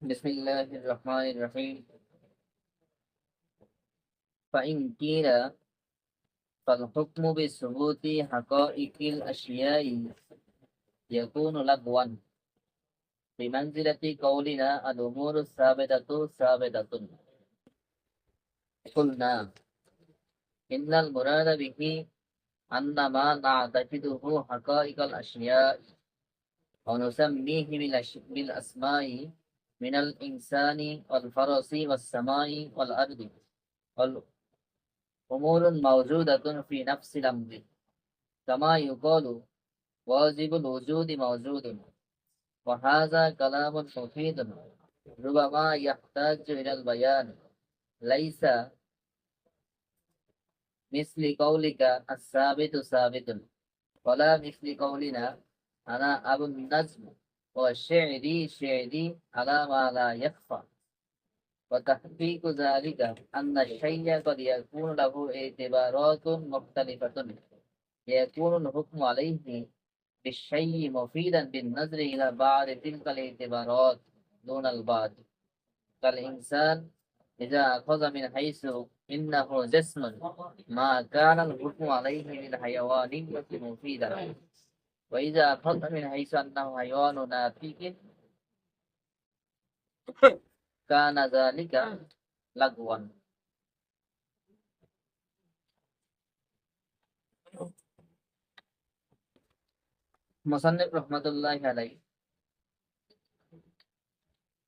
بسم الله الرحمن الرحيم. فإن قيل فالحكم بثبوت حقائق الأشياء يكون لغوا. بمنزلة قولنا الأمور الثابتة ثابتة. قلنا إن المراد به أن ما نعتقده حقائق الأشياء ونسميه মিনাল ইনসানি ওয়াল ফারসি ওয়াস সামাই ওয়াল আরদি। ওয়াল উমুরুন মাওজুদাতুন ফি নাফসিল আমরি কামা ইউকালু ওয়াজিবুল ওজুদি মাওজুদুন ওয়া হাযা কালামুন মুফীদুন। রুবামা ইয়াহতাজু ইলাল বায়ান। লাইসা মিসলি কওলিকা আস-সাবিতু সাবিতুন। ওয়ালা মিসলি কওলিনা আনা আবুন নাজম। والشعري شعري على ما لا يخفى. وتحقيق ذلك أن الشيء قد يكون له اعتبارات مختلفة. يكون الحكم عليه بالشيء مفيدا بالنظر إلى بعض تلك الاعتبارات دون البعض. كالإنسان إذا أخذ من حيث إنه جسم ما كان الحكم عليه بالحيوانية مفيدا. وإذا أخذ من حيث أنه حيوان ناطق كان ذلك لغوا মোসান্নেফ রহমতুল্লাহ আলাই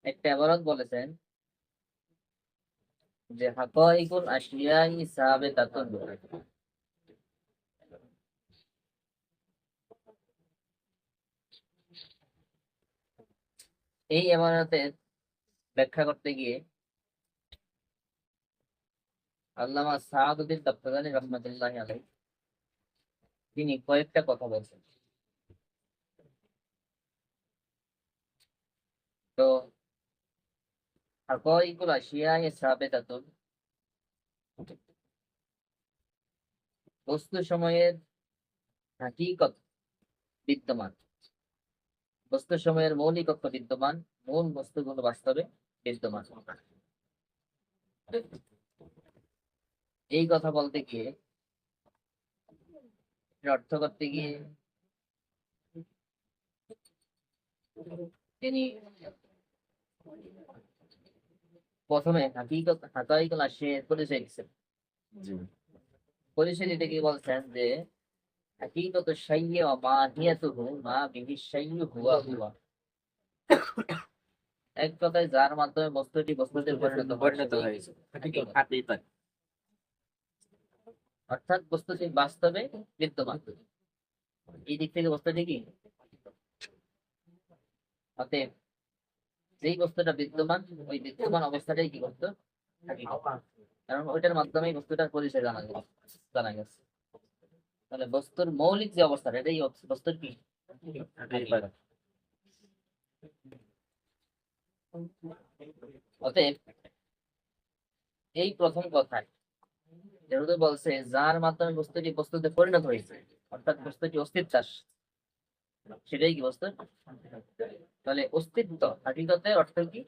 একটা এবারত বলেছেন যে হাকাইকুল আশিয়াই সাবেতাতুন এই এমানতের ব্যাখ্যা করতে গিয়ে আল্লামা সাহাদুদ্দিন তপ্তানি রহমতুল্লাহ আলাই তিনি কয়েকটা কথা বলছেন। তো হাকাইকুল আশিয়াই সাবেতাতুন বস্তু সময়ের হাকিকত বিদ্যমান। বস্তু সময়ের মৌলিকত্ব বিদ্যমান মূল বস্তুগুলো বাস্তবে বিদ্যমান। এই কথা বলতে গিয়ে অর্থ করতে গিয়ে তিনি প্রথমে হাকিকত হাকাইকুল আশিয়ার পরিচয় দিচ্ছেন পরিচয় দিতে গিয়ে বলছেন যে শাইয় ও মাহিয়াতুহু মা বিহি শাইয়ু হুয়া হুয়া। এক কথায় যার মাধ্যমে বস্তুটি বস্তুতে পরিণত পরিণত হয়েছে। অর্থাৎ বস্তুটি বাস্তবে বিদ্যমান। এই দিক থেকে বস্তুটি কি? অতএব যেই বস্তুটা বিদ্যমান ওই বিদ্যমান অবস্থাটাই কি করতো কারণ ওইটার মাধ্যমেই বস্তুটার পরিচয় জানা গেছে। জানা গেছে। তাহলে বস্তুর মৌলিক যে অবস্থা এটাই হচ্ছে বস্তুর কি অতএব এই প্রথম কথায় যেহেতু বলছে যার মাধ্যমে বস্তুটি বস্তুতে পরিণত হয়েছে অর্থাৎ বস্তুটি অস্তিত্ব সেটাই কি বস্তু? তাহলে অস্তিত্ব হাকিকতের অর্থ কি?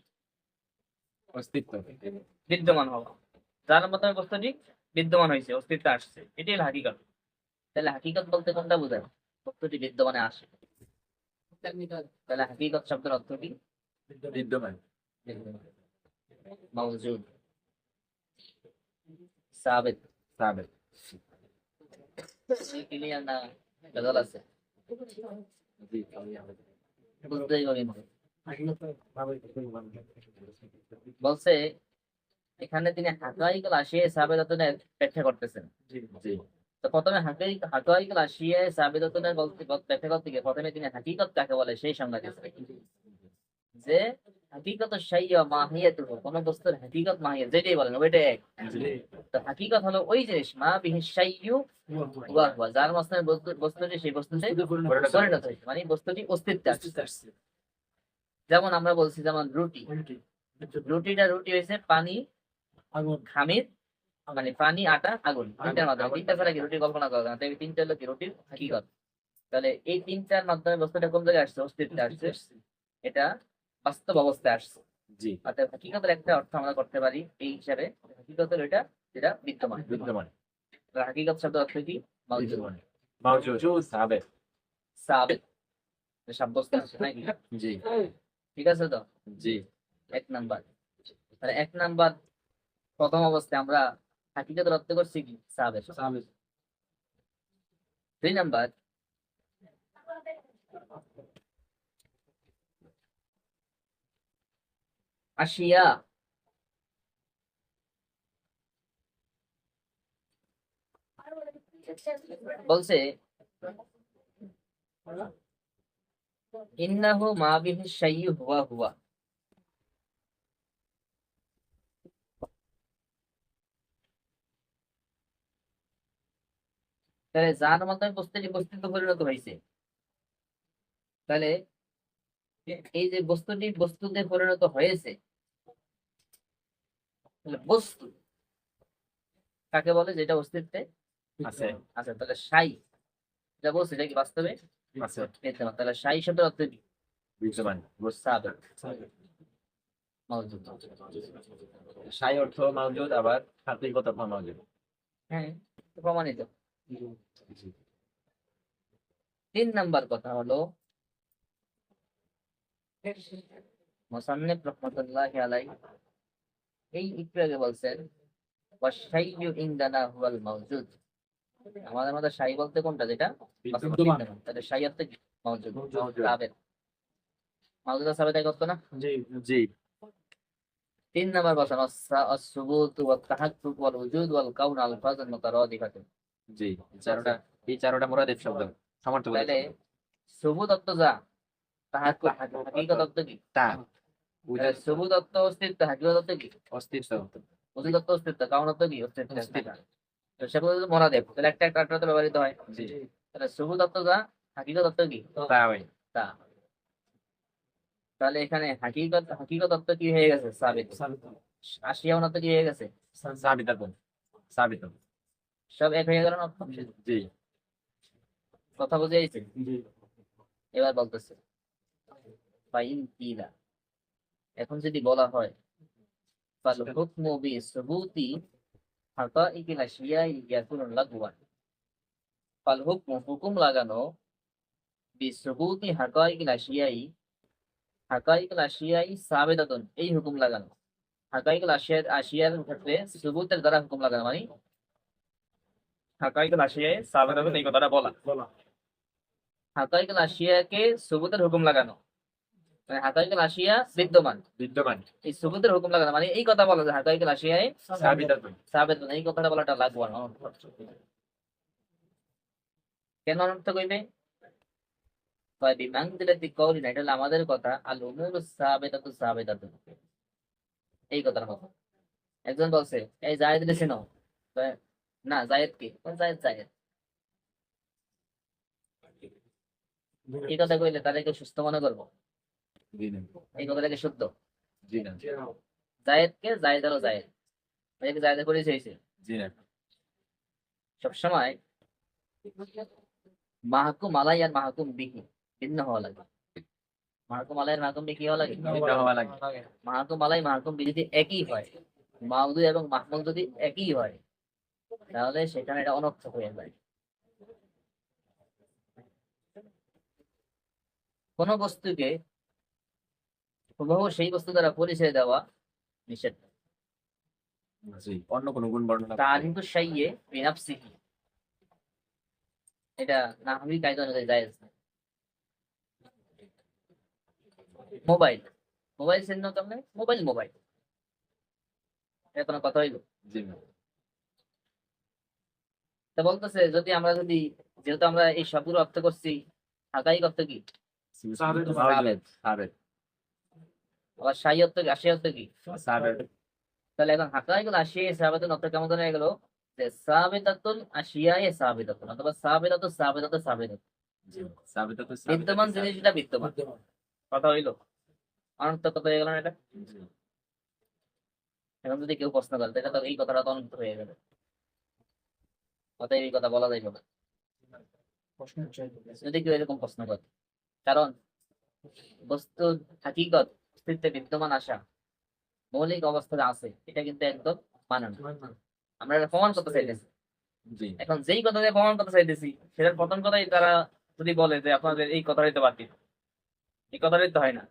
অস্তিত্ব। বিদ্যমান হওয়া। যার মাধ্যমে বস্তুটি বিদ্যমান হয়েছে অস্তিত্ব আসছে এটাই হাকিকত। তাহলে হাকিগত বলতে কোনটা বোঝায়? অর্থটি বিদ্যমানে আসে। তাহলে হাকিগত শব্দের অর্থটি বিদ্যমান। বলছে এখানে তিনি হাকাই হাকাইকল আসিয়ে সাবেদ সাবেদাতনের ব্যাখ্যা করতেছেন। ব্যাখ্যা করতে গিয়ে প্রথমে তিনি হাকিকত কাকে বলে সেই সংজ্ঞা যে হাকিকত শাইয়া মাহিয়াতুহু, কোন বস্তুর হাকিকত মাহিয়া যেটাই বলেন, ওইটাই এক। তো হাকিকত হলো ওই জিনিস মা বিহি হুয়া, যার বস্তুটি সেই পরিণত হয়েছে মানে বস্তুটি অস্তিত্ব আছে। যেমন আমরা বলছি, যেমন রুটি। রুটিটা, রুটি হয়েছে পানি, খামির মানে পানি আটা আগুন তিনটার মাধ্যমে। তিনটা ছাড়া কি রুটি কল্পনা করা যায় না। তিনটা হলো কি রুটির? হাকিকত তাহলে এই তিনটার মাধ্যমে বস্তুটা কোন জায়গায় আসছে? অস্তিত্বে আসছে। এটা বাস্তব অবস্থায় আসছে। জি। অর্থাৎ হাকিকতের একটা অর্থ আমরা করতে পারি এই হিসাবে। হাকিকতের এটা যেটা বিদ্যমান। বিদ্যমান। হাকিকত শব্দ অর্থ কি? মাউজুদ মাউজুদ সাবেত সাব্যস্ত আছে নাকি? জি। ঠিক আছে তো? জি। এক নাম্বার। তাহলে এক নাম্বার প্রথম অবস্থায় আমরা হাকিকতের অর্থ করছি কি? সাবেত সাবেক দুই নাম্বার। আশিয়া বলছে ইন্নাহু মা বিহি শাইয়্যু হুয়া হুয়া। তাহলে যার মাধ্যমে বস্তুটি বস্তুতে পরিণত হয়েছে। তাহলে এই যে বস্তুটি বস্তুতে পরিণত হয়েছে বস্তু কাকে বলে যেটা অস্তিত্বে আছে। আচ্ছা তাহলে সাই। যা বলছে এটা কি বাস্তবে? তাহলে সাই শব্দের অর্থ কি? সাই অর্থ মাউজুদ আবার অর্থ মাউজুদ হ্যাঁ প্রমাণিত। তিন নাম্বার কথা হলো মোসান্নেফ রহমতুল্লাহ আলাই এই একটু আগে বলছেন ওয়াশাইয়ু ইনদানা হুয়াল মাওজুদ আমাদের মধ্যে শাই বলতে কোনটা? যেটা। তাহলে শাই অর্থ মাওজুদ মাওজুদ। মাওজুদ আর সাবেক এক না? জি জি। তিন নাম্বার বলছেন আসসুবুত ওয়াত তাহাক্কুক ওয়াল কাউন মুতারাদিফাতুন। জি চারোটা এই চারোটা মুরাদিফ শব্দ। সমর্থ তাহলে সুবুত অর্থ যা তাহাক্কুক হাকিকত অর্থ কি? তা তাহলে সুবুত অস্তিত্ব হাকিকত অর্থ কি? অস্তিত্ব। উজুদ অর্থ অস্তিত্ব কাউন অর্থ কি? অস্তিত্ব। সেগুলো যদি তাহলে একটা একটা ব্যবহৃত হয়। জি। তাহলে সুবুত অর্থ যা হাকিকত অর্থ কি? তা তা তাহলে এখানে হাকিকত হাকিকত অর্থ কি হয়ে গেছে? সাবিত। আশিয়া অর্থ কি হয়ে গেছে? সাবিতাত সাবিত। সব এক হয়ে গেল না? জি। কথা বুঝে আইছে? এবার বলতেছে ফাইন কিলা? এখন যদি বলা হয় ফাল হুকমু বি সুবুতি হাকাইকিল আশিয়াই ইয়াকুনু লাগওয়ান ফাল হুকমু হুকুম লাগানো বি সুবুতি হাকাইকিল আশিয়াই হাকাইকিল আশিয়াই সাবেদাতুন এই হুকুম লাগানো। হাকাইকিল আশিয়ার আশিয়ার ক্ষেত্রে সুবুতের দ্বারা হুকুম লাগানো মানে হাকাইকিল আশিয়াই সাবেদাতুন এই কথাটা বলা। হাকাইকাল আশিয়াকে সুবুতের হুকুম লাগানো। মানে হাকাইকাল আশিয়া বিদ্যমান। বিদ্যমান। এই সুবুতের হুকুম লাগানো মানে এই কথা বলা যায় হাকাইকাল আশিয়ায় সাবিতাত এই কথাটা বলাটা লাগবে না। কেন অনর্থ কইবে? আমাদের কথা। আল উমুর সাবেতাতু এই কথার কথা একজন বলছে এই জায়েদ চিনো কয়, না জায়েদ কি? কোন জায়েদ জায়েদ। এই কথা কইলে তাদেরকে সুস্থ মনে করব? এই কথাটাকে শুদ্ধ জায়েদ আরও জায়েদ। জায়েদের করে চাইছে সবসময় মাহকুম আলাই আর মাহকুম বিহি ভিন্ন হওয়া লাগে। মাহকুম আলাই আর মাহকুম বিহি হওয়া লাগে? ভিন্ন হওয়া লাগে। মাহকুম আলাই মাহকুম বিহি যদি একই হয় মাউদু এবং মাহমুদ যদি একই হয় তাহলে সেখানে এটা অনর্থক হয়ে যায় কোন বস্তুকে হুবহু সেই বস্তু দ্বারা পরিচয় দেওয়া নিষেধ অন্য কোনো গুণ বর্ণনা শাইয়ে বিনাফসিহি। এটা নাহবি কায়দা অনুযায়ী জায়েজ। মোবাইল মোবাইল চিহ্ন কেমনে মোবাইল মোবাইল। এটা কোনো কথা হইল জি তা বলতেছে যদি আমরা যদি যেহেতু আমরা এই শব্দগুলো অর্থ করছি হাকাই অর্থ কি? আবার শাহী অর্থ কি? আশি অর্থ কি? তাহলে এখন হাকাই গুলো আশি সাবেতুন অর্থ কেমন গেল? যে সাবেতাতুল আশিয়ায়ে সাবেতাতুন অথবা সাবেতাতু সাবেতাতু সাবেতাতুন বিদ্যমান জিনিসটা বিদ্যমান। কথা হইল? কথা হয়ে গেল এটা? এখন যদি কেউ প্রশ্ন করে তাহলে তো এই কথাটা তো অনর্থক হয়ে গেল। অতএব এই কথা বলা যাইবে না যদি কেউ এরকম প্রশ্ন করে কারণ বস্তুর হাকিগত অস্তিত্বে বিদ্যমান আসা মৌলিক অবস্থায় আছে এটা কিন্তু একদম মানে না। আমরা এটা প্রমাণ করতে চাইতেছি। এখন যেই কথা দিয়ে প্রমাণ করতে চাইতেছি সেটার প্রথম কথাই তারা যদি বলে যে আপনাদের এই কথাটাই তো বাতিল। এই কথাটাই তো হয় না।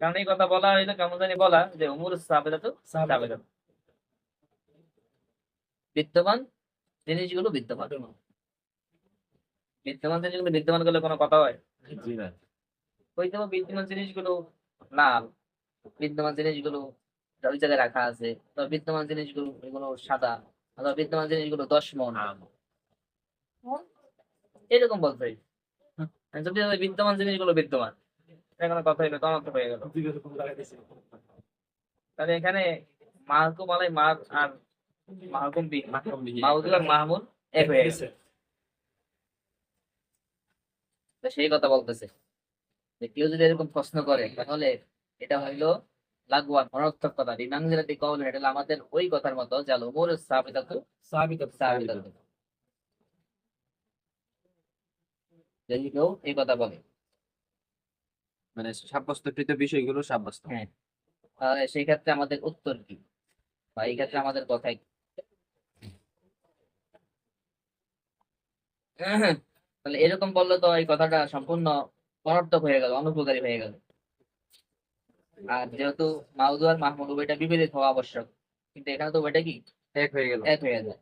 কারণ এই কথা বলা হইল কেমন জানি বলা যে উমুর সাবেদা তো সাবেদা বিদ্যমান জিনিসগুলো বিদ্যমান। বিদ্যমান জিনিসগুলো বিদ্যমান করলে কোনো কথা হয়? না ওই তো বিদ্যমান জিনিসগুলো লাল। বিদ্যমান জিনিসগুলো ওই জায়গায় রাখা আছে। বিদ্যমান জিনিসগুলো এগুলো সাদা অথবা বিদ্যমান জিনিসগুলো দশ মন। এরকম বলতে যদি বিদ্যমান জিনিসগুলো বিদ্যমান এখানে কথা হইল তখন তো হয়ে গেল। তাহলে এখানে মাহকুম আলাই মার আর মাহকুম বি মাহকুম মাহমুদ এক হয়ে গেছে তো সেই কথা বলতেছে। যে কেউ যদি এরকম প্রশ্ন করে তাহলে এটা হইল অনর্থক কথা। কওল এটা আমাদের ওই কথার মতো জাল উমুর সাবিতাতু সাবিতাতু যদি কেউ এই কথা বলে। মানে সাব্যস্তকৃত বিষয়গুলো সাব্যস্ত। হ্যাঁ। তাহলে সেই ক্ষেত্রে আমাদের উত্তর কি? বা এই ক্ষেত্রে আমাদের কথা কি? তাহলে এরকম বললে তো এই কথাটা সম্পূর্ণ অনর্থক হয়ে গেল অনুপকারী হয়ে গেল। আর যেহেতু মাউদু আর মাহমুদ উভয়টা বিপরীত হওয়া আবশ্যক কিন্তু এখানে তো উভয়টা কি? এক হয়ে গেল। এক হয়ে যায়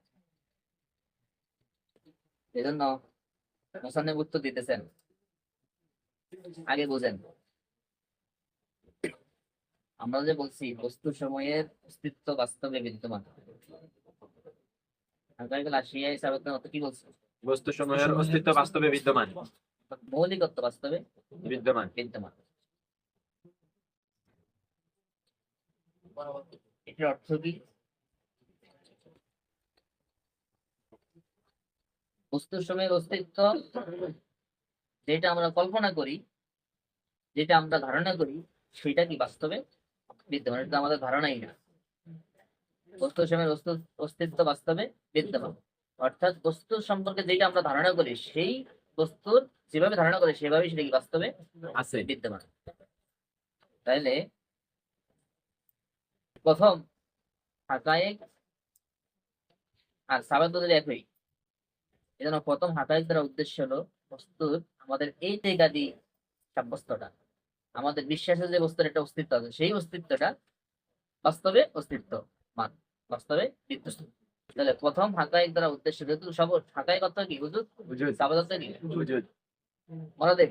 এই জন্য মোসান্নেব উত্তর দিতেছেন। আগে বুঝেন। আমরা যে বলছি বস্তু সময়ের অস্তিত্ব বাস্তবে বিদ্যমান। কি বলছে বস্তু সমূহের অস্তিত্ব বাস্তবে বিদ্যমান মৌলিকত্ব বাস্তবে বিদ্যমান বিদ্যমান এটার অর্থ কি বস্তুর সময়ের অস্তিত্ব যেটা আমরা কল্পনা করি যেটা আমরা ধারণা করি সেটা কি বাস্তবে? বিদ্যমান এটা আমাদের ধারণাই না। বস্তুর সময়ের অস্তিত্ব- অস্তিত্ব বাস্তবে বিদ্যমান। অর্থাৎ বস্তুর সম্পর্কে যেটা আমরা ধারণা করি সেই বস্তুর যেভাবে ধারণা করি সেভাবেই সেটা কি বাস্তবে আছে। বিদ্যমান। তাইলে প্রথম হাকায়েক আর সাবাদ বদলে একই। এজন্য প্রথম হাকায়েক দ্বারা উদ্দেশ্য হলো বস্তুর আমাদের এই তেগাদি সাব্যস্তটা আমাদের বিশ্বাসের যে বস্তুর একটা অস্তিত্ব আছে সেই অস্তিত্বটা বাস্তবে অস্তিত্ব মান বাস্তবে বিদ্যমান। তাহলে প্রথম হাকায়েক দ্বারা উদ্দেশ্য যেহেতু সব হাকায়েক অর্থ কি? বুঝুদ সাবাদ অর্থ কি? মনে দেখ।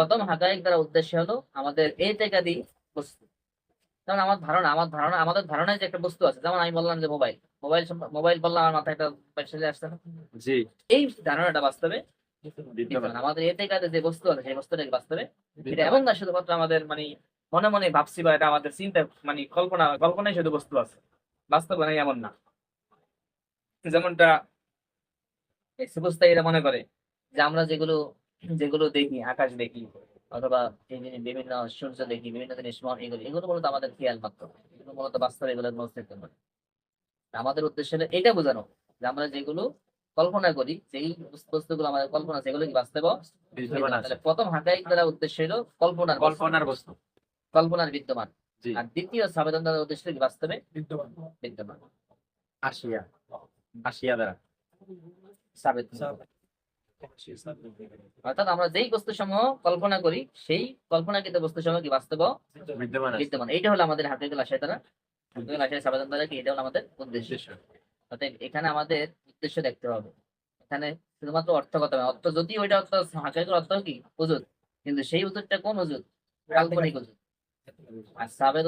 প্রথম হাকায়িক দ্বারা উদ্দেশ্য হলো আমাদের এই টেকাদি বস্তু। যেমন আমার ধারণা আমার ধারণা আমাদের ধারণায় যে একটা বস্তু আছে যেমন আমি বললাম যে মোবাইল। মোবাইল মোবাইল বললাম আমার মাথায় একটা চলে আসছে না? জি। এই ধারণাটা বাস্তবে। আমাদের এই টেকাতে যে বস্তু আছে সেই বস্তুটা কি বাস্তবে। এমন না শুধুমাত্র আমাদের মানে মনে মনে ভাবছি বা এটা আমাদের চিন্তা মানে কল্পনা কল্পনায় শুধু বস্তু আছে। বাস্তব নাই এমন না। যেমনটা সুবস্থায়ীরা মনে করে যে আমরা যেগুলো যেগুলো দেখি আকাশ দেখি অথবা বিভিন্ন সূর্য দেখি বিভিন্ন জিনিস এগুলো এগুলো মূলত আমাদের খেয়াল মাত্র এগুলো মূলত বাস্তবে এগুলোর কোনো আমাদের উদ্দেশ্য হলো এটা বোঝানো যে আমরা যেগুলো কল্পনা করি যেই বস্তুগুলো আমাদের কল্পনা সেগুলো কি বাস্তব? বিদ্যমান প্রথম হাকাইক দ্বারা উদ্দেশ্য হলো কল্পনার কল্পনার বস্তু। কল্পনার বিদ্যমান। আর দ্বিতীয় সাবেদন দ্বারা উদ্দেশ্য কি বাস্তবে? বিদ্যমান। আসিয়া। আসিয়া দ্বারা অর্থাৎ আমরা যেই বস্তু সমূহ কল্পনা করি সেই কল্পনাকৃত বস্তু সমূহ কি বাস্তব বিদ্যমান এইটা হলো আমাদের সাবেদন দ্বারা কি? এটা হলো আমাদের উদ্দেশ্য। অতএব এখানে আমাদের উদ্দেশ্য দেখতে হবে। এখানে শুধুমাত্র অর্থগত অর্থ যদি ওইটা অর্থ হাকিকুল অর্থ কি? উজুদ কিন্তু সেই উজুদটা কোন উজুদ কাল্পনিক উজুদ আর সাবেদ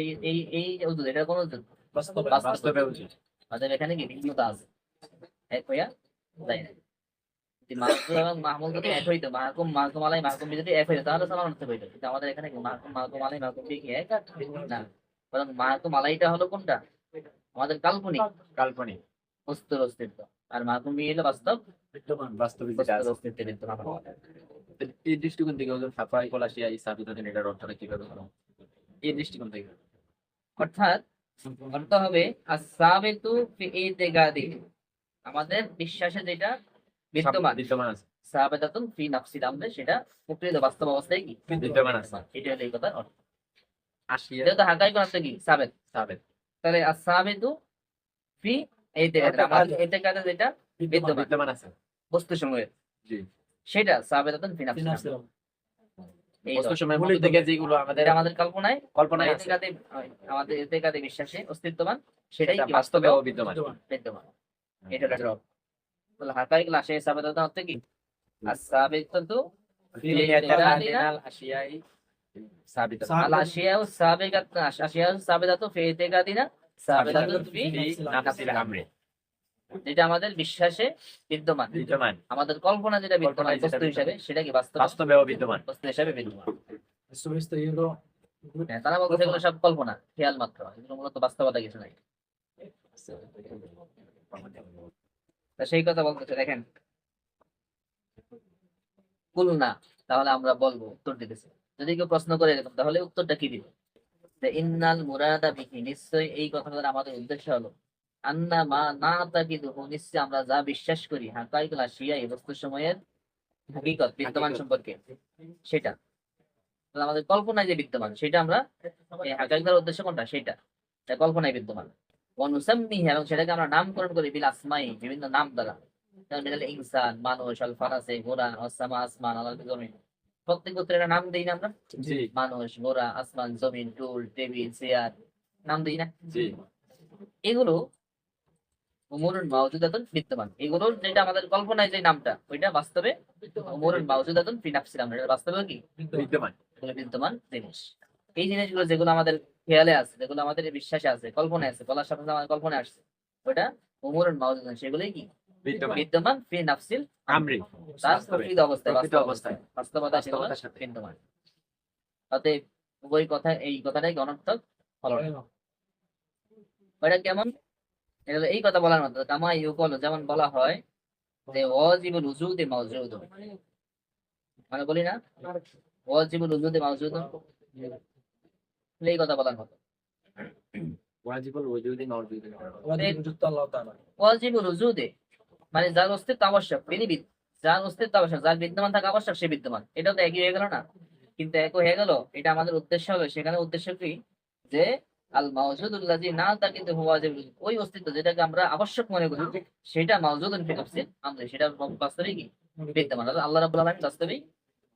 এই এই এই উজুদ এটা কোন উজুদ বাস্তব অতএব এখানে কি ভিন্নতা আছে? এক হইয়া যায় না। মাহকুম এবং মাহমুদ যদি এক হইতো মাহকুম মাহকুম আলাই মাহকুম যদি এক হইতো তাহলে সমান অর্থ হইতো। কিন্তু আমাদের এখানে মাহকুম মাহকুম আলাই মাহকুম কি এক না? বরং মাহকুম আলাইটা হলো কোনটা? আমাদের কাল্পনিক। কাল্পনিক। বস্তুর অস্তিত্ব। আর মাহকুম বি হলো বাস্তব। বাস্তবিক অস্তিত্বের বিদ্যমান এই দৃষ্টিকোণ থেকে ওজন সাফাই কলাশিয়া এই সাবিত এটার অর্থটা কীভাবে এই দৃষ্টিকোণ থেকে। অর্থাৎ অর্থ হবে আসাবেতু ফি ইতিকাদি আমাদের বিশ্বাসে যেটা বিদ্যমান। বিদ্যমান আছে। ফি সেটা প্রকৃত বাস্তব অবস্থায় কি? বিদ্যমান আছে। এটা হলো এই কথার অর্থ। যেহেতু হাকাই কোন কি? সাবেত। সাবেত। তাহলে আসাবিতু ফি এইতে আমাদের এতে যেটা বিদ্যমান বিদ্যমান। আছে। বস্তু সময়ে জি। সেটা সাবেতাতুন ফি ফিনান্সিয়াল এই বস্তু তো। সময়ের মধ্যে থেকে যেগুলো আমাদের আমাদের কল্পনায় কল্পনায় আমাদের এতেকাদে বিশ্বাসে অস্তিত্ববান সেটাই বাস্তবে বিদ্যমান এটা হচ্ছে কি? আশিয়াই সাবিতাতু ফি ইতিকাদিনা ফি নাফসিল আমরি যেটা আমাদের বিশ্বাসে বিদ্যমান। বিদ্যমান। আমাদের কল্পনা যেটা বিদ্যমান বস্তু হিসাবে সেটা কি বাস্তব? বাস্তবেও বিদ্যমান। বস্তু হিসাবে বিদ্যমান. হ্যাঁ, তারা বলছে এগুলো সব কল্পনা খেয়াল মাত্র। এগুলো মূলত বাস্তবতা কিছু নাই। তা সেই কথা বলতেছে দেখেন। কুল না তাহলে আমরা বলব উত্তর দিতেছে। যদি কেউ প্রশ্ন করে এরকম তাহলে উত্তরটা কি দিবে? যে ইন্নাল মুরাদা বিহি। নিশ্চয়ই এই কথাটা আমাদের উদ্দেশ্য হলো আন্না মা না তাকিদু নিশ্চয় আমরা যা বিশ্বাস করি হাকাইকুল আশিয়া এই বস্তু সময়ের হকিকত বিদ্যমান সম্পর্কে। সেটা। আমাদের কল্পনায় যে বিদ্যমান সেটা আমরা হাকাইকার উদ্দেশ্য কোনটা? সেটা। কল্পনায় বিদ্যমান। অনুসাম্মিহি এবং সেটাকে আমরা নামকরণ করি বিল আসমাই বিভিন্ন নাম দ্বারা। ইনসান মানুষ আল ফারাসে ঘোড়া আসামা আসমান আলাল জমিন। প্রত্যেক গোত্রের একটা নাম দিই না আমরা? মানুষ ঘোড়া আসমান জমিন টুল টেবিল চেয়ার নাম দিই না? এগুলো উমরুন মাউজুদাতুন বিদ্যমান। এগুলোর যেটা আমাদের কল্পনায় যে নামটা ওইটা বাস্তবে উমরুন মাউজুদাতুন ফি নাফসিল আমরা। এটা বাস্তবে কি? বিদ্যমান। বিদ্যমান জিনিস। এই জিনিসগুলো যেগুলো আমাদের খেয়ালে আছে যেগুলো আমাদের বিশ্বাসে আছে কল্পনায় আছে বলার সাথে আমাদের কল্পনায় আসছে ওটা উমরুন মাউজুদাতুন। সেগুলোই কি? বিদ্যমান। বিদ্যমান ফি নাফসিল আমরি। তার প্রকৃত অবস্থায় বাস্তব অবস্থায়। অবস্থায় বাস্তবতা সেগুলো সাথে। বিদ্যমান। অতএব উভয় কথা এই কথাটাই অনর্থক হলো না ওইটা কেমন? এটা হলো এই কথা বলার মতো কামা ইউকল যেমন বলা হয় যে ওয়াজিবুল উজুদে মাউজুদ। মানে বলি না? ওয়াজিবুল উজুদে মাউজুদ। এই কথা বলার মতো। ওয়াজিবুল Ta'ala. ওয়াজিবুল উজুদে মানে যার অস্তিত্ব আবশ্যক তিনি যার অস্তিত্ব আবশ্যক যার বিদ্যমান থাকা আবশ্যক সে বিদ্যমান। এটা তো একই হয়ে গেল না? কিন্তু এক হয়ে গেল এটা আমাদের উদ্দেশ্য হলো সেখানে উদ্দেশ্য কি? যে আল মাউজুদুল্লাজি না তা কিন্তু ওই অস্তিত্ব যেটাকে আমরা আবশ্যক মনে করি সেটা মাউজুদুন ফি আমরা সেটা বাস্তবে কি? বিদ্যমান। আল্লাহ রাব্বুল আলামিন বাস্তবিক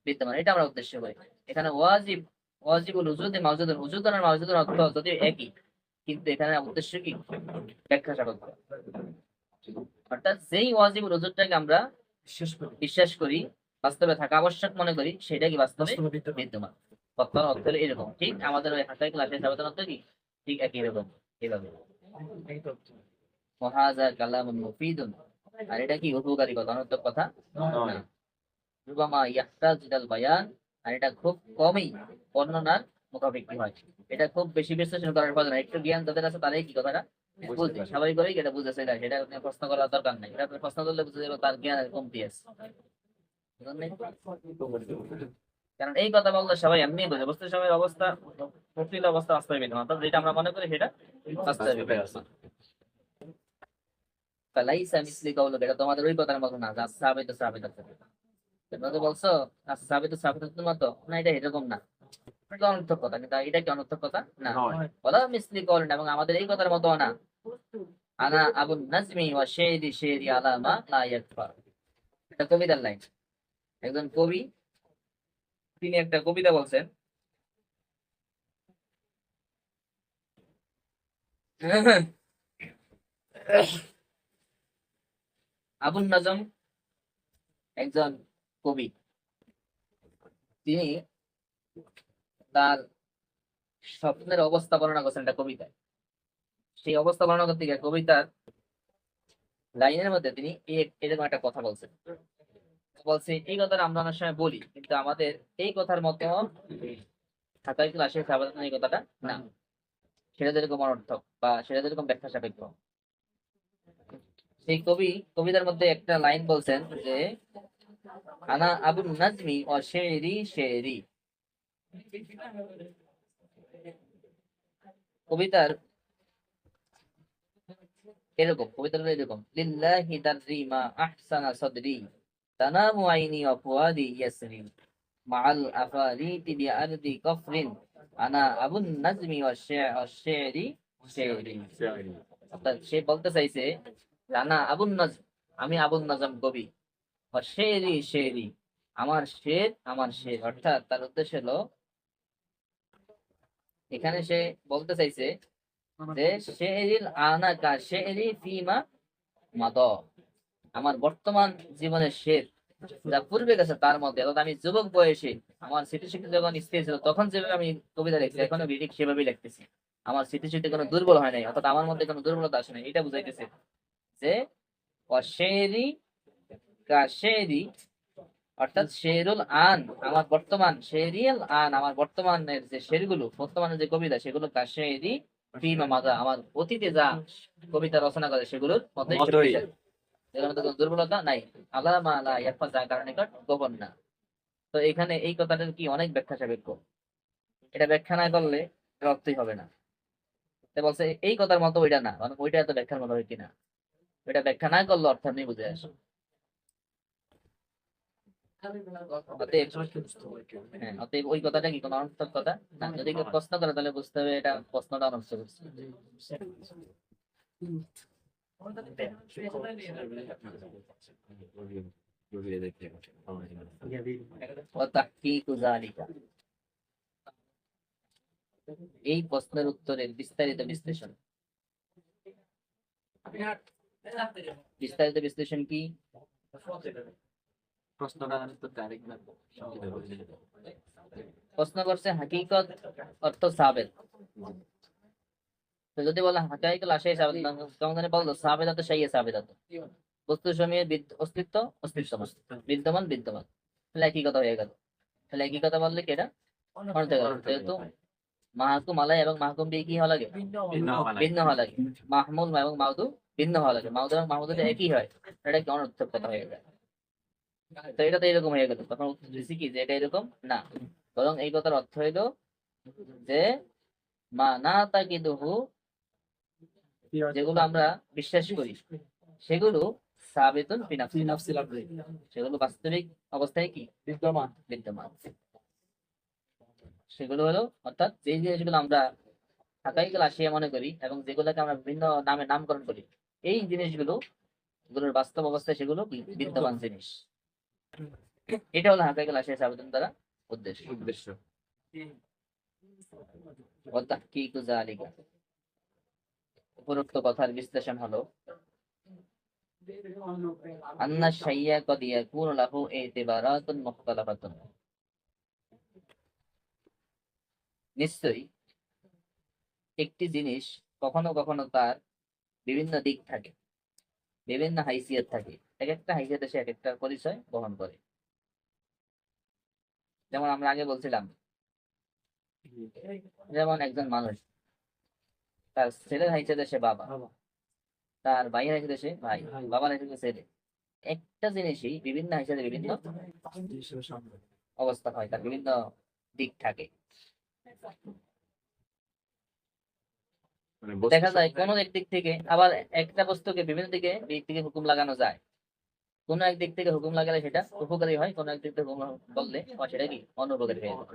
বিদ্যমান। এটা আমরা উদ্দেশ্য করি। এখানে ওয়াজিব ওয়াজিবুল উজুদে মাউজুদুন উজুদ আর মাউজুদুন অর্থ যদিও একই কিন্তু এখানে উদ্দেশ্য কি? ব্যাখ্যা সাপেক্ষ অর্থাৎ যেই ওয়াজিবুল উজুদটাকে আমরা বিশ্বাস করি। বাস্তবে থাকা আবশ্যক মনে করি সেটা কি বাস্তবে বাস্তবে বিদ্যমান। বর্তমান অর্থ এরকম। ঠিক আমাদের ওই হাতায় ক্লাসে সাবেতন অর্থ কি? ঠিক একই রকম এইভাবে এই মহাজা কালামুন মুফিদুন। আর এটা কি উপকারী কথা অনর্থক কথা? না। রুবামা ইয়াহতাজ ইলাল বায়ান। আর এটা খুব কমই বর্ণনার মুখাপেক্ষি হয়। এটা খুব বেশি বিশ্লেষণ করার প্রয়োজন। একটু জ্ঞান যাদের আছে তারাই কি কথাটা? বুঝতে। স্বাভাবিকভাবেই এটা বুঝেছে না সেটা প্রশ্ন করার দরকার নেই। এটা প্রশ্ন করলে বুঝে যাবে তার জ্ঞানের কমতি আছে? কারণ এই কথা বললে সবাই এমনি বোঝে বস্তু সবাই অবস্থা প্রকৃত অবস্থা বাস্তবে বিদ্যমান। অর্থাৎ যেটা আমরা মনে করি সেটা মিসলি কাউলুক এটা তোমাদের ওই কথার মতো না যা সাবিত সাবিত। আছে তোমরা বলছো আচ্ছা সাবিত সাবিত মতো না এটা এরকম না। এটা অনর্থক কথা কিন্তু এটা কি অনর্থক কথা? না। নয়। বলা মিসলি করেন এবং আমাদের এই কথার মতো না। আনা আবুল নাজমি ওয়া শেরি শেরি আলামা লা ইয়াকফা। এটা কবিতার লাইন। একজন কবি তিনি একটা কবিতা বলছেন। আবুল নাজম একজন কবি। তিনি তার স্বপ্নের অবস্থা বর্ণনা করছেন একটা কবিতায়। সেই অবস্থা বর্ণনা করতে গিয়ে কবিতার লাইনের মধ্যে তিনি এরকম একটা কথা বলছেন। বলছে এই কথাটা আমরা অনেক সময় বলি কিন্তু আমাদের এই কথার মতো ঢাকায় ক্লাসে সাবাদান এই কথাটা? না। সেটা যেরকম অনর্থক বা সেটা যেরকম ব্যাখ্যা সাপেক্ষ। সেই কবি কবিতার মধ্যে একটা লাইন বলছেন যে আনা আবুল নাজমি ও শেরি শেরি। কবিতার এরকম কবিতার এরকম লিল্লাহি দাররি মা আহসানা সাদরি। তানামু আইনি ওয়া ফুয়াদি ইয়াসরি মাআল আফারিতি বিআরদি কফরিন আনা আবুন নাজমি ওয়া শি'রি ওয়া শি'রি শি'রি অর্থাৎ সে বলতে চাইছে যে আনা আবুন নাজম আমি আবুন নাজম কবি ওয়া আমার শের আমার শের অর্থাৎ তার উদ্দেশ্য হলো এখানে সে বলতে চাইছে যে শেরিল আনা কা শেরি ফিমা মাদ। আমার বর্তমান জীবনের শের যা পূর্বে গেছে তার মধ্যে অর্থাৎ আমি যুবক বয়সে আমার স্মৃতিশক্তি যখন স্থির ছিল তখন যেভাবে আমি কবিতা লিখছি এখনও ঠিক সেভাবেই লিখতেছি। আমার স্মৃতিশক্তি কোনো দুর্বল হয় নাই অর্থাৎ আমার মধ্যে কোনো দুর্বলতা আসে নাই এটা বুঝাইতেছে যে অশেরি কাশেরি অর্থাৎ শেরুল আন আমার বর্তমান শেরিয়াল আন আমার বর্তমানের যে শেরগুলো বর্তমানের যে কবিতা সেগুলো কাশেরি ফিমা মাদা আমার অতীতে যা কবিতা রচনা করে সেগুলোর মধ্যে দুর্বলতা নাই। আল্লাহ মালা ইয়াফা যা কারণে গোপন না। তো এখানে এই কথাটার কি অনেক ব্যাখ্যা সাপেক্ষ। এটা ব্যাখ্যা না করলে অর্থই হবে না। বলছে, এই কথার মতো ওইটা না মানে ওইটা এত ব্যাখ্যার মতো হয় কিনা। ওইটা ব্যাখ্যা না করলে অর্থ আপনি বুঝে আসে হ্যাঁ অতএব ওই কথাটা কি কথা? যদি প্রশ্ন করে তাহলে বুঝতে হবে এটা প্রশ্নটা অনর্থক। তহকিক জালিকা এই প্রশ্নের উত্তরের বিস্তারিত বিশ্লেষণ বিস্তারিত বিশ্লেষণ কি প্রশ্ন করছে হাকিকত অর্থ সাবেক যদি বলে হাকাইকুল আশাই সাবেদ কেমন জানি বলতো সাবেদাত সেই সাবেদাত বস্তু সময়ের অস্তিত্ব অস্তিত্বমান বিদ্যমান বিদ্যমান। তাহলে একই কথা হয়ে গেল। তাহলে একই কথা বললে কি এটা? অনর্থক। যেহেতু মাহকুম আলাই এবং মাহকুম বি কি হওয়া লাগে? ভিন্ন হওয়া লাগে। মাহমুদ এবং মাহদু ভিন্ন হওয়া লাগে। মাহদুদ এবং মাহমুদ একই হয় এটা কি অনর্থক কথা হয়ে যায়? তো এটা তো এরকম হয়ে গেল। তখন দিছি কি যে এটা এরকম? না। বরং এই কথার অর্থ হইল যে মা না তাকিদুহু যেগুলো আমরা বিশ্বাস করি সেগুলো সেগুলো বাস্তবিক অবস্থায় কি? বিদ্যমান। বিদ্যমান। সেগুলো হলো অর্থাৎ যে জিনিসগুলো আমরা ঢাকাই আসিয়া মনে করি এবং যেগুলোকে আমরা বিভিন্ন নামে নামকরণ করি এই জিনিসগুলো গুলোর বাস্তব অবস্থায় সেগুলো বিদ্যমান। জিনিস। এটা হলো হাকাই আসিয়া সাবেদন দ্বারা উদ্দেশ্য। উদ্দেশ্য। অর্থাৎ কি কুজা আলিগা উপরোক্ত কথার বিশ্লেষণ হলো, আন্না শাইয়া কদ ইয়াকুনু লাহু একটি জিনিস কখনো কখনো তার বিভিন্ন দিক থাকে, বিভিন্ন হাইসিয়ত থাকে। এক একটা হাইসিয়তে সে এক একটা পরিচয় বহন করে। যেমন আমরা আগে বলছিলাম, যেমন একজন মানুষ তার ছেলের হাইসিয়তে সে বাবা। তার ভাইয়ের হাইসিয়তে সে ভাই। বাবার হাইসিয়তে ছেলে। একটা জিনিসই বিভিন্ন হাইসিয়তে বিভিন্ন অবস্থা হয় তার বিভিন্ন দিক থাকে। মানে দেখা যায় কোন এক দিক থেকে আবার একটা বস্তুকে বিভিন্ন দিকে দিক থেকে হুকুম লাগানো যায়। কোন এক দিক থেকে হুকুম লাগালে সেটা উপকারী হয় কোন এক দিক থেকে হুকুম বললে আবার সেটা কি অনুপকারী হয়ে যায়।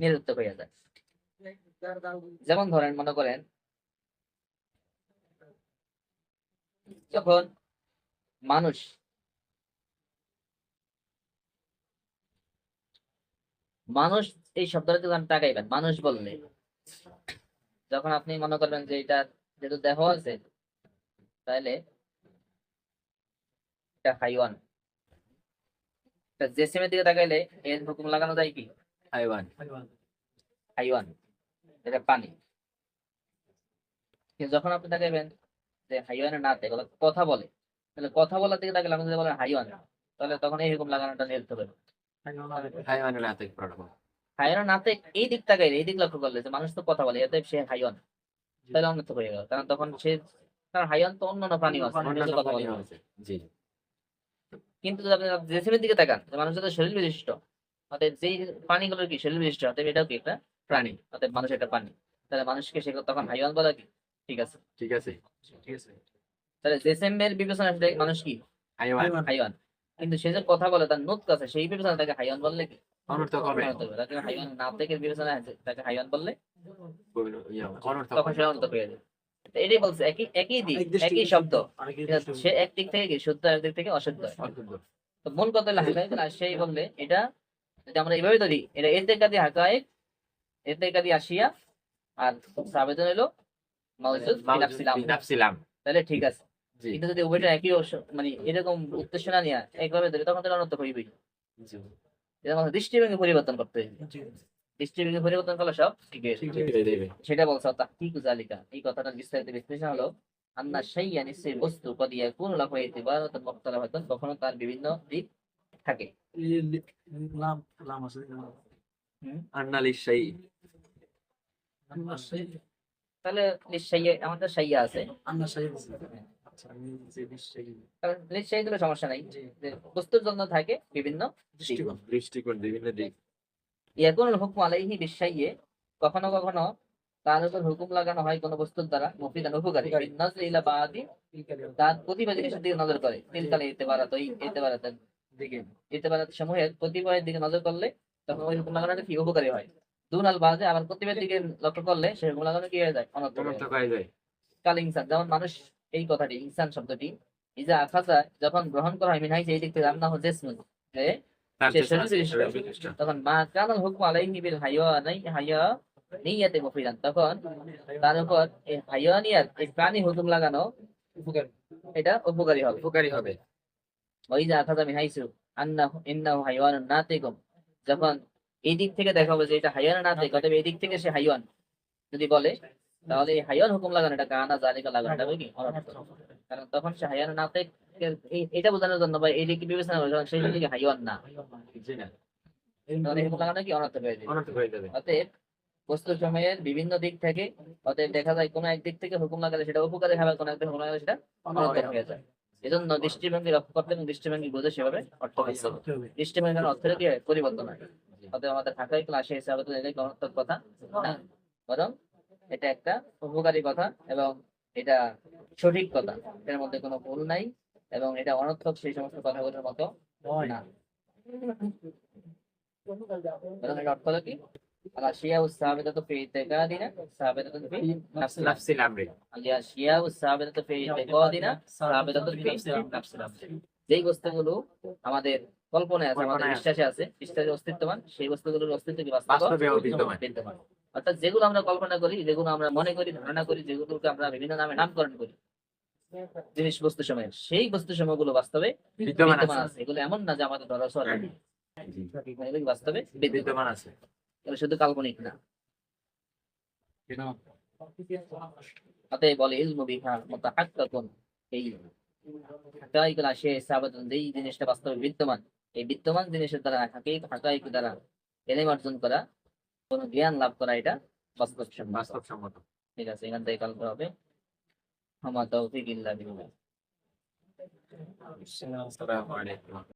নিরুত্তক হয়ে যায়। যেমন ধরেন মনে করেন যখন মানুষ মানুষ এই শব্দটা যখন তাকাইবেন মানুষ বললে। যখন আপনি মনে করবেন যে এটা যেহেতু দেহ আছে তাহলে এটা হাইওয়ান। জেসিমের দিকে তাকাইলে এর হুকুম লাগানো যায় কি? হাইওয়ান। হাইওয়ান। এটা পানি। যখন আপনি তাকাইবেন যে হাইওয়ানের নাতে এগুলো কথা বলে তাহলে কথা বলার দিকে তাকালে আপনি যদি বলেন হাইওয়ান তাহলে তখন এই হুকুম লাগানোটা নাতে এই দিক এই দিক লক্ষ্য করলে যে মানুষ তো কথা বলে এতে সে হাইওয়ান তাহলে অন্য হয়ে গেল। কারণ তখন সে কারণ হাইওয়ান তো অন্য অন্য প্রাণী আছে কথা বলে জি। কিন্তু আপনি জেসিমের দিকে তাকান মানুষ শরীর বিশিষ্ট যেই প্রাণীগুলোর কি শরীর বিশিষ্ট অতএব এটাও কি একটা প্রাণী অতএব মানুষ একটা প্রাণী। তাহলে মানুষকে সে তখন হাইওয়ান বলা কি? ঠিক আছে। ঠিক আছে। ঠিক আছে। তাহলে জেসেমের বিবেচনা আসলে মানুষ কি? হাইওয়ান। হাইওয়ান। কিন্তু সে যে কথা বলে তার নোট আছে সেই বিবেচনা তাকে হাইওয়ান বললে কি? অনর্থক হবে। তাকে হাইওয়ান না থেকে বিবেচনা আছে তাকে হাইওয়ান বললে? অনর্থক তখন। সে অনর্থক হয়ে যাবে। এটাই বলছে একই একই দিক একই শব্দ। ঠিক সে এক দিক থেকে শুদ্ধ এক দিক থেকে অশুদ্ধ। তো মূল কথা হলো হাকাইক আর সেই বললে এটা যদি আমরা এইভাবে ধরি এটা এর থেকে দিয়ে আসিয়া আর মাউজুদ। তাহলে ঠিক আছে। কিন্তু যদি উভয়টা একই মানে এরকম উদ্দেশ্য না নিয়ে একভাবে ধরি তখন তো অনর্থক হইবেই। এরকম দৃষ্টিভঙ্গি পরিবর্তন করতে হবে দৃষ্টিভঙ্গি পরিবর্তন করলে সব ঠিক। সেটা বলছে জালিকা এই কথাটার বিস্তারিত বিশ্লেষণ হলো আন্না শাইয়া নিশ্চয়ই বস্তু কদিয়া কোন লাভ হইতে মুক্তালা হয়তো কখনো তার বিভিন্ন দিক থাকে। সেই তাহলে নিশ্চয়ই আমাদের শাইয়া আছে। আচ্ছা নিশ্চয়ই। সমস্যা নাই। বস্তুর জন্য থাকে বিভিন্ন দৃষ্টিকোণ দৃষ্টিকোণ বিভিন্ন দিক। ইয়াকুন হুকুম আলাইহি বিশাইয়ে কখনো কখনো তার উপর হুকুম লাগানো হয় কোনো বস্তুর দ্বারা মুফিদান উপকারী নজর ইলা বাদি। তার প্রতিভা জিনিসের দিকে নজর করে। তিলকালে এতে এতে দিকে। এতে সমূহের প্রতিভার দিকে নজর করলে তখন ওই হুকুম লাগানোটা কি? উপকারী হয়। দুন আল বাজে আবার প্রতিভার দিকে লক্ষ্য করলে সে লাগানো কি হয়ে যায় অনর্থক হয়ে। কাল ইনসান যেমন মানুষ এই কথাটি ইনসান শব্দটি ইজা আখাজা যখন গ্রহণ করা হয় মিনহাই এই দিক থেকে। তখন মা কানাল হুকুম আলাইহি বিল হাইয়ানাই হাইয়া নিয়াতে মুফিদান তখন তার উপর এই হাইয়ানিয়াত এই প্রাণী হুকুম লাগানো উপকারী। এটা উপকারী হবে। উপকারী হবে। ওই যে আখাজা মিনহাইসু আন্না ইন্নাহু হাইওয়ানুন নাতিকুম। যখন এই দিক থেকে দেখা হবে যে এটা হাইওয়ান নাতিক অতএব এই দিক থেকে সে হাইওয়ান। যদি বলে তাহলে এই হাইওয়ান হুকুম লাগানো এটা কানা জালিকা লাগানো হবে কি কারণ তখন সে হাইওয়ান নাতিক এটা বোঝানোর জন্য বা এই দিকে বিবেচনা করে সেই দিকে হাইওয়ান না। না, এই হুকুম লাগানো কি? অনর্থক হয়ে যাবে। হয়ে। অতএব বস্তু সময়ের বিভিন্ন দিক থেকে অতএব দেখা যায় কোনো এক দিক থেকে হুকুম লাগালে সেটা উপকারী হবে কোনো একদিন হুকুম লাগালে সেটা অনর্থক হয়ে যায়। এজন্য দৃষ্টিভঙ্গি রক্ষা করতে এবং দৃষ্টিভঙ্গি বুঝে সেভাবে অর্থ হবে। অর্থের কি? পরিবর্তন হয়। অতএব আমাদের ঢাকায় ক্লাসে হিসাবে তো এটাই অনর্থক কথা। না বরং এটা একটা উপকারী কথা এবং এটা সঠিক কথা। এর মধ্যে কোনো ভুল নাই এবং এটা অনর্থক সেই সমস্ত কথাগুলোর মতো না। অর্থ কি? الأشياء الثابتة في اعتقادنا ثابتة في نفسنا নাফসিল আমরি। الأشياء الثابتة في اعتقادنا ثابتة في نفسنا যেই বস্তুগুলো আমাদের কল্পনায় আছে আমাদের কল্পনায় আছে। বিশ্বাসে আছে বিশ্বাসে অস্তিত্ববান সেই বস্তুগুলোর অস্তিত্ব কি বাস্তব বাস্তবে বিদ্যমান। বিদ্যমান অর্থাৎ যেগুলো আমরা কল্পনা করি যেগুলো আমরা মনে করি ধারণা করি যেগুলোকে আমরা বিভিন্ন নামে নামকরণ করি জিনিস বস্তু সময় সেই বস্তু সময়গুলো বাস্তবে বিদ্যমান বিদ্যমান আছে। আছে এগুলো এমন না যে আমাদের ধরা ছোঁয়া জি, এগুলো কি বাস্তবে বিদ্যমান বিদ্যমান আছে। এগুলো শুধু কাল্পনিক না। অতএব বলে ইলমু বিহা মুতাহাক্কাকুন। এই হাকাইকুল আশিয়া সাবাতুন যেই জিনিসটা বাস্তবে বিদ্যমান এই বিদ্যমান জিনিসের দ্বারা হাকাইক হাকাইক দ্বারা এলেম অর্জন করা কোন জ্ঞান লাভ করা এটা বাস্তব ঠিক আছে এখান থেকে কাল হবে। আমার তৌফিক ইল্লা বিল্লাহ। আসসালামু আলাইকুম।